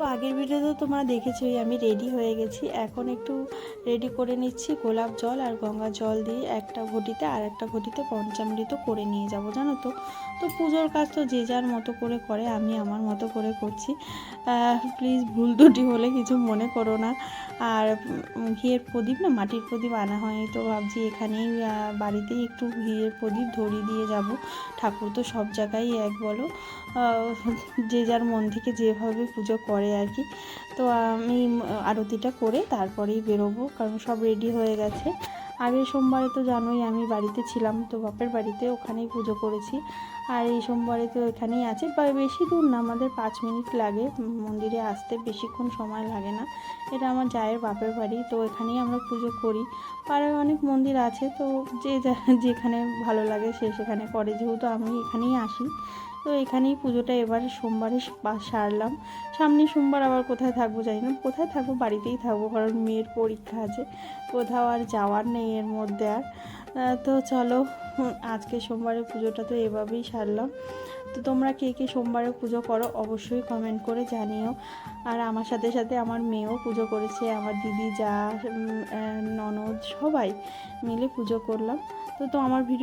তো আগের ভিডিওতে তোমরা দেখেছোই, আমি রেডি হয়ে গেছি। এখন একটু রেডি করে নিচ্ছি গোলাপ জল আর গঙ্গা জল দিয়ে একটা ঘটিতে আর একটা ঘটিতে পঞ্চামৃত করে নিয়ে যাব, জানো তো? তো পুজোর কাজ তো যে যার মতো করে করে, আমি আমার মতো করে করছি। প্লিজ ভুল দুটি হলে কিছু মনে করো না। আর ঘিয়ের প্রদীপ না, মাটির প্রদীপ আনা হয়নি, তো ভাবছি এখানেই বাড়িতেই একটু ঘিয়ের প্রদীপ ধরিয়ে দিয়ে যাব। ঠাকুর তো সব জায়গায় এক বলো। যে যার মন থেকে যেভাবে পুজো করে আর কি। তো আমি আরতিটা করে তারপরেই বেরোবো, কারণ সব রেডি হয়ে গেছে। আগের সোমবারে তো জানোই আমি বাড়িতে ছিলাম, তো বাপের বাড়িতে ওখানেই পুজো করেছি। আর এই সোমবারে তো এখানেই আছে বেশি দূর না, আমাদের পাঁচ মিনিট লাগে মন্দিরে আসতে, বেশিক্ষণ সময় লাগে না। এটা আমার জায়ের বাপের বাড়ি, তো এখানেই আমরা পুজো করি। পাড়ায় অনেক মন্দির আছে, তো যে, যেখানে ভালো লাগে সে সেখানে করে। যেহেতু আমি এখানেই আসি তো এখানেই পুজোটা এবার সোমবারে সারলাম। সামনে সোমবার আবার কোথায় থাকব জানি না। কোথায় থাকব বাড়িতেই থাকব, কারণ মেয়ের পরীক্ষা আছে। কোথাও আর যাওয়ার নেই এর মধ্যে আর। তো চলো আজকে সোমবারের পুজোটা তো এভাবেই সারলাম। তো তোমরা কে কে সোমবারে পুজো করো অবশ্যই কমেন্ট করে জানিও। আর আমার সাথে সাথে আমার মেয়েও পুজো করেছে, আমার দিদি, যা ননদ সবাই মিলে পুজো করলাম। তো তো আমার ভিডিও